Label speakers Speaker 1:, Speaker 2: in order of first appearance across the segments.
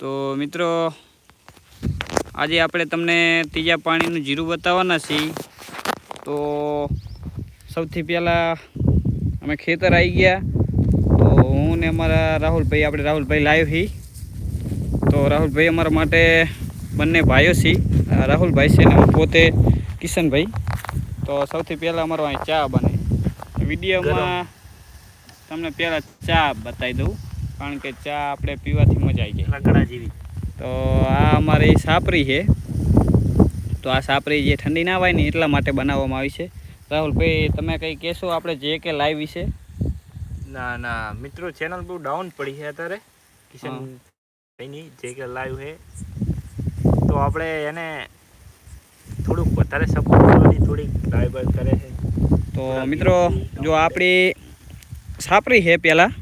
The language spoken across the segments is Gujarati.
Speaker 1: તો મિત્રો આજે આપણે તમને ત્રીજા પાણીનું જીરું બતાવવાના છીએ. તો સૌથી પહેલાં અમે ખેતર આવી ગયા. તો હું ને અમારા રાહુલભાઈ આપણે રાહુલભાઈ લાવ્યો હી. તો રાહુલભાઈ અમારા માટે બંને ભાઈઓ છે. રાહુલભાઈ છે ને પોતે કિશનભાઈ. તો સૌથી પહેલાં અમારો અહીં ચા બને. વિડીયોમાં તમને પહેલાં ચા બતાવી દઉં. કારણ કે ચા આપણે પીવાથી મજા આવી જાય.
Speaker 2: રગડા જેવી.
Speaker 1: તો આ અમારી સાપરી છે. તો આ સાપરી જે ઠંડી ના હોય ને એટલા માટે બનાવવામાં આવી છે. રાહુલભાઈ તમે કંઈ કહેશો આપણે જે કે લાઈવ વિશે
Speaker 2: ના ના. મિત્રો ચેનલ બહુ ડાઉન પડી છે અત્યારે. કિશન. ભાઈની જે કે લાઈવ છે. તો આપણે એને થોડુંક વધારે સપોર્ટ કરવાની થોડીક લાઈવ કરે છે.
Speaker 1: તો મિત્રો જો આપણી સાપરી છે પહેલાં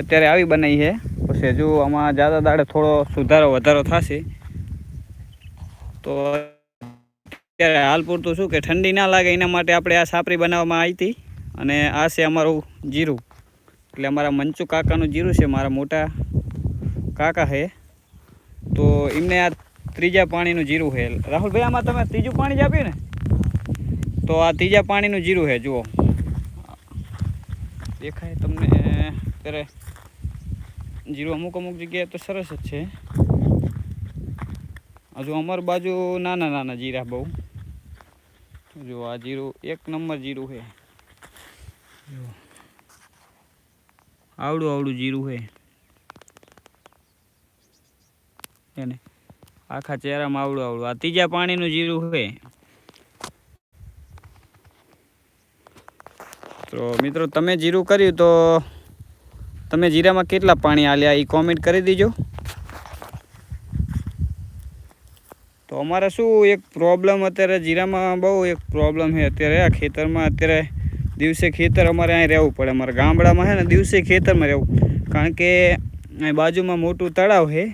Speaker 1: અત્યારે આવી બનાવી છે. પછી હજુ આમાં જાદા દાડે થોડો સુધારો વધારો થશે. તો અત્યારે હાલ પૂરતું શું કે ઠંડી ના લાગે એના માટે આપણે આ સાપરી બનાવવામાં આવી હતી. અને આ છે અમારું જીરું. એટલે અમારા મંચુ કાકાનું જીરું છે, મારા મોટા કાકા છે. તો એમને આ ત્રીજા પાણીનું જીરું છે. રાહુલભાઈ, આમાં તમે ત્રીજું પાણી જ આપ્યું ને? તો આ ત્રીજા પાણીનું જીરું છે, જુઓ. દેખાય તમને અત્યારે જીરું અમુક અમુક જગ્યાએ તો સરસ જ છે. હજુ અમારી બાજુ નાના નાના જીરા બહુ. જો આ જીરું એક નંબર જીરું છે. આવડું આવડું જીરું છે એને આખા ચહેરામાં આવડું આવડું. આ ત્રીજા પાણીનું જીરું છે તો મિત્રો, તમે જીરું કર્યું તો તમે જીરામાં કેટલા પાણી આલ્યા એ કોમેન્ટ કરી દેજો. તો અમારે શું એક પ્રોબ્લેમ અત્યારે જીરામાં બહુ એક પ્રોબ્લેમ છે અત્યારે. આ ખેતરમાં અત્યારે દિવસે ખેતર અમારે અહીં રહેવું પડે. અમારા ગામડામાં છે ને દિવસે ખેતરમાં રહેવું. કારણ કે અહીં બાજુમાં મોટું તળાવ છે.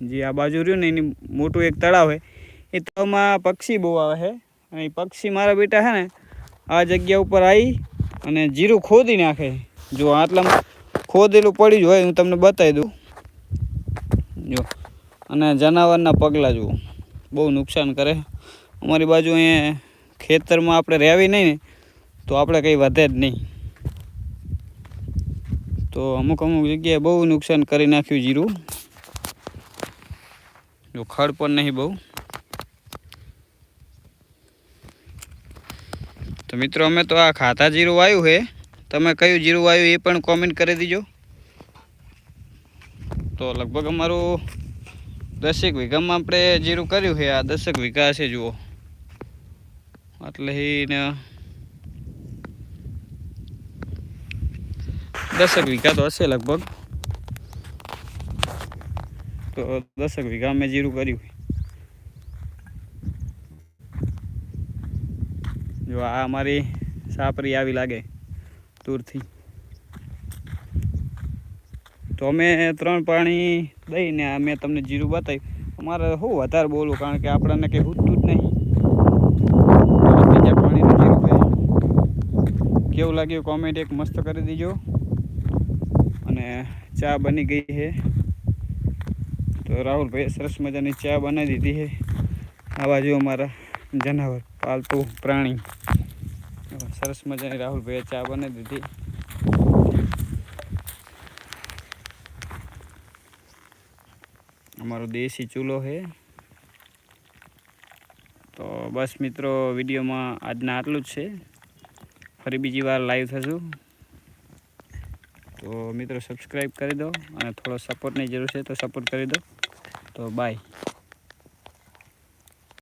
Speaker 1: જે આ બાજુ રહ્યું ને એની મોટું એક તળાવ છે. એ તળાવમાં પક્ષી બહુ આવે છે. અને પક્ષી મારા બેટા છે ને આ જગ્યા ઉપર આવી અને જીરું ખોદી નાખે. જો આટલામાં ખોદેલું પડ્યું હોય હું તમને બતાવી દઉં. જો, અને જનાવરના પગલાં જુઓ. બહુ નુકસાન કરે. અમારી બાજુ અહીંયા ખેતરમાં આપણે રહેવી નહીં ને, તો આપણે કંઈ વધે જ નહીં. તો અમુક અમુક જગ્યાએ બહુ નુકસાન કરી નાખ્યું જીરું. જો, ખડ પણ નહીં બહુ. તો મિત્રો, અમે તો આ ખાતા જીરું આવ્યું છે. તમે કયું જીરું વાવ્યું એ પણ કોમેન્ટ કરી દીજો. તો લગભગ અમારું દસેક વીઘામાં આપણે જીરું કર્યું છે. આ દસેક વીઘા હશે જુઓ. એટલે દસેક વીઘા તો હશે લગભગ. તો દસેક વીઘા મેં જીરું કર્યું જો આ અમારી સાપરી આવી લાગે. દૂરથી તો અમે ત્રણ પાણી દઈને મેં તમને જીરું બતાવ્યું. અમારે શું વધારે બોલું, કારણ કે આપણને કંઈ હૂટતું જ નહીં. બીજા પાણીનું જીરું છે કેવું લાગ્યું કોમેન્ટ એક મસ્ત કરી દીજો. અને ચા બની ગઈ છે. તો રાહુલભાઈએ સરસ મજાની ચા બનાવી દીધી છે. આવા જો અમારા જનાવર, પાલતુ પ્રાણી. સરસ મજાની રાહુલભાઈએ ચા બનાવી દીધી. અમારો દેશી ચૂલો છે. તો બસ મિત્રો, વિડીયોમાં આજના આટલું જ છે. ફરી બીજી વાર લાઈવ થશું. તો મિત્રો સબસ્ક્રાઈબ કરી દો અને થોડો સપોર્ટની જરૂર છે તો સપોર્ટ કરી દો. તો બાય